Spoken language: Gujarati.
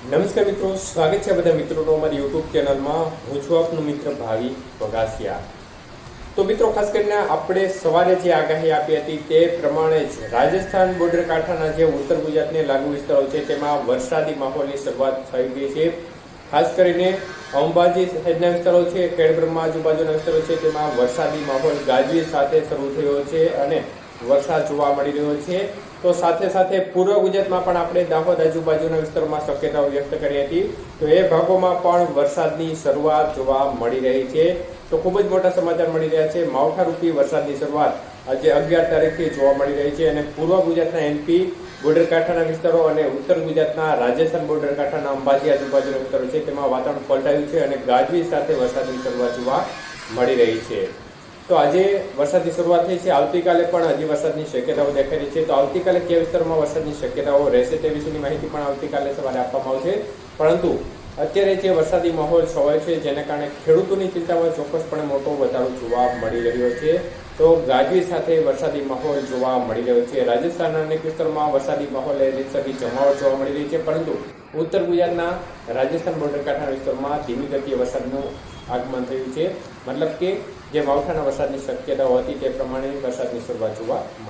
નમસ્કાર મિત્રો, સ્વાગત છે બધા મિત્રોનો અમારી યુટ્યુબ ચેનલમાં. હું છું આપનો મિત્ર ભાવિ વગાસિયા તો મિત્રો, ખાસ કરીને આપણે સવારે જે આગાહી આપી હતી તે પ્રમાણે જ રાજસ્થાન બોર્ડર કાંઠાના જે ઉત્તર ગુજરાતને લાગુ વિસ્તારો છે, તેમાં વરસાદી માહોલની શરૂઆત થઈ ગઈ છે. ખાસ કરીને અંબાજી સાઈડના વિસ્તારો છે, ખેડબ્રહ્મા આજુબાજુના વિસ્તારો છે, તેમાં વરસાદી માહોલ ગાજવી સાથે શરૂ થયો છે અને વરસાદ જોવા મળી રહ્યો છે. તો સાથે સાથે પૂર્વ ગુજરાતમાં પણ આપણે દાહોદ આજુબાજુના વિસ્તારોમાં શક્યતાઓ વ્યક્ત કરી હતી. તો એ ભાગોમાં પણ વરસાદની શરૂઆત જોવા મળી રહી છે. તો ખૂબ જ મોટા સમાચાર મળી રહ્યા છે. માવઠારૂપી વરસાદની શરૂઆત આજે અગિયાર તારીખથી જોવા મળી રહી છે અને પૂર્વ ગુજરાતના એમપી બોર્ડર કાંઠાના વિસ્તારો અને ઉત્તર ગુજરાતના રાજસ્થાન બોર્ડર કાંઠાના અંબાજી આજુબાજુના વિસ્તારો છે. તેમાં વાતાવરણ પલટાયું છે અને ગાજવીજ સાથે વરસાદની શરૂઆત જોવા મળી રહી છે. તો આજે વરસાદની શરૂઆત થઈ છે. આવતીકાલે પણ હજી વરસાદની શક્યતાઓ દેખાઈ રહી છે. તો આવતીકાલે કયા વિસ્તારમાં વરસાદની શક્યતાઓ રહેશે તે વિશેની માહિતી પણ આવતીકાલે સવારે આપવામાં આવશે. પરંતુ અત્યારે જે વરસાદી માહોલ છવાયો છે, જેના કારણે ખેડૂતોની ચિંતામાં ચોક્કસપણે મોટો મળી રહ્યો છે. તો ગાજવી સાથે વરસાદી માહોલ જોવા મળી રહ્યો છે. રાજસ્થાનના અનેક વિસ્તારોમાં વરસાદી માહોલ રીતસરથી જમાવટ જોવા મળી રહી છે. પરંતુ ઉત્તર ગુજરાતના રાજસ્થાન બોર્ડર કાંઠાના વિસ્તારમાં ધીમી ગતિએ વરસાદનું આગમન થયું છે. મતલબ કે જે માવઠાના વરસાદની શક્યતાઓ હતી તે પ્રમાણે વરસાદની શરૂઆત જોવા